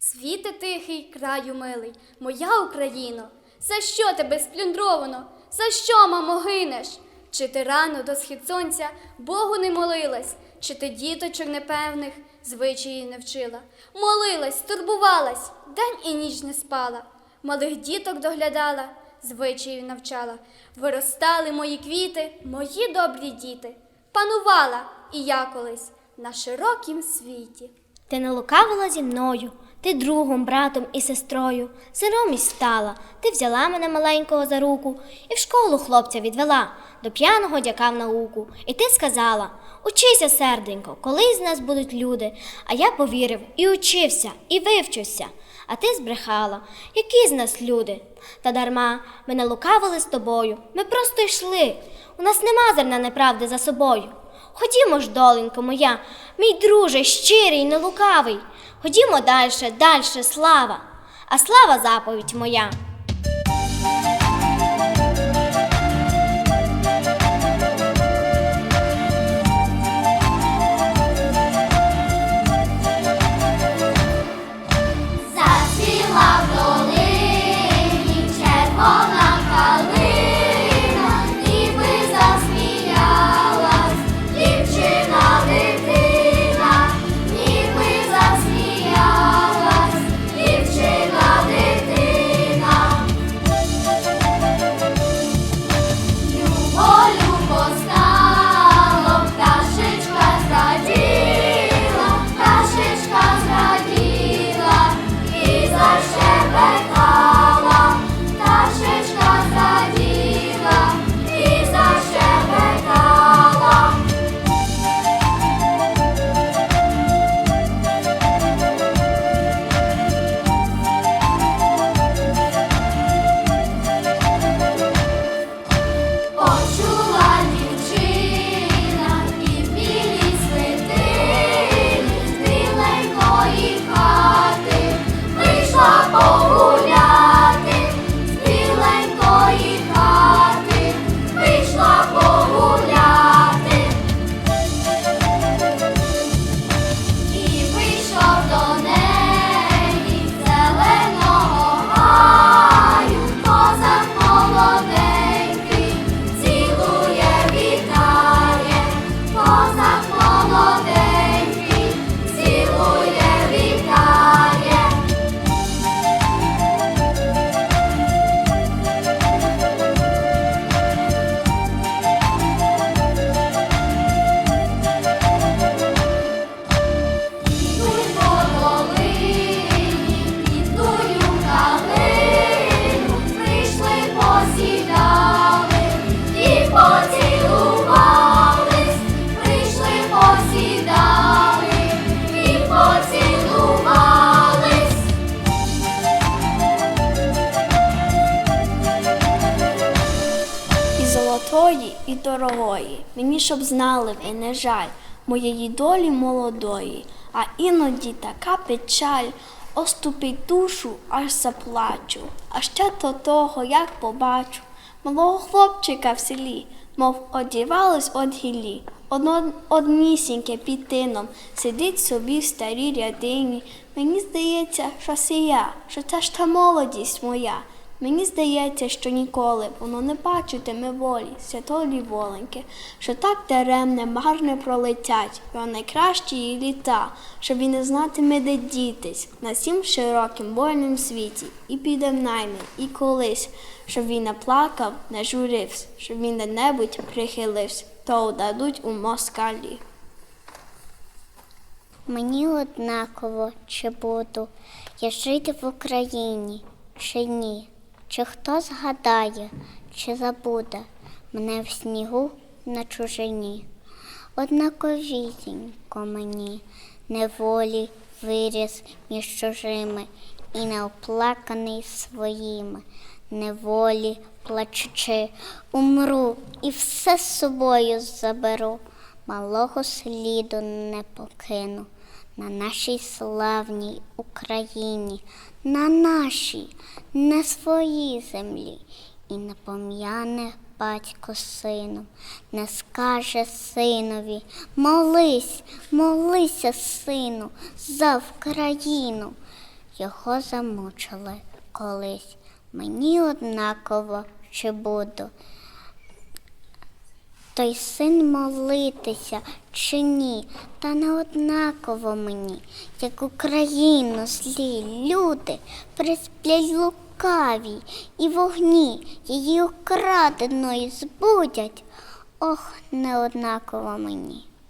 Світе тихий, краю милий, моя Україно, за що тебе сплюндровано? За що, мамо, гинеш? Чи ти рано до схід сонця Богу не молилась, чи ти діточок непевних звичаї не вчила? Молилась, турбувалась, день і ніч не спала, малих діток доглядала, звичаїв навчала. Виростали мої квіти, мої добрі діти. Панувала і я колись на широкім світі. Ти не лукавила зі мною, ти другом, братом і сестрою. Сиромість стала, ти взяла мене маленького за руку і в школу хлопця відвела, до п'яного дяка в науку. І ти сказала: Учися, серденько, колись з нас будуть люди. А я повірив і учився, і вивчуся. А ти збрехала, які з нас люди? Та дарма ми не лукавили з тобою, ми просто йшли. У нас нема зерна неправди за собою. Ходімо ж, доленько моя, мій друже, щирий, нелукавий. Ходімо дальше, дальше, слава, а слава заповідь моя. І дорогої. Мені щоб знали ви, не жаль моєї долі молодої, а іноді така печаль оступить душу, аж заплачу. А ще до того, як побачу малого хлопчика в селі, мов одівались од гілі. Однісіньке під тином сидить собі в старій рядині. Мені здається, що це я, що це ж та молодість моя. Мені здається, що ніколи воно не бачитиме волі, святої воленьки, що так даремне, марне пролетять його найкращі її літа, що він не знатиме, де дітись на сім широким вольним світі, і піде найми, і колись, щоб він не плакав, не журився, щоб він де-небудь прихилився, то дадуть у москалі. Мені однаково, чи буду я жити в Україні, чи ні, чи хто згадає, чи забуде мене в снігу на чужині. Однаковісінько мені неволі виріс між чужими і неоплаканий своїми, неволі плачучи, умру і все з собою заберу. Малого сліду не покину на нашій славній Україні, на нашій, не своїй землі, і не пом'яне батько сином, не скаже синові, молись, молися, сину, за Вкраїну. його замучили колись. Мені однаково чи буду. Той син молитися чи ні, та не однаково мені, як Україну злі люди присплять лукаві і вогні її украденої збудять. Ох, не однаково мені.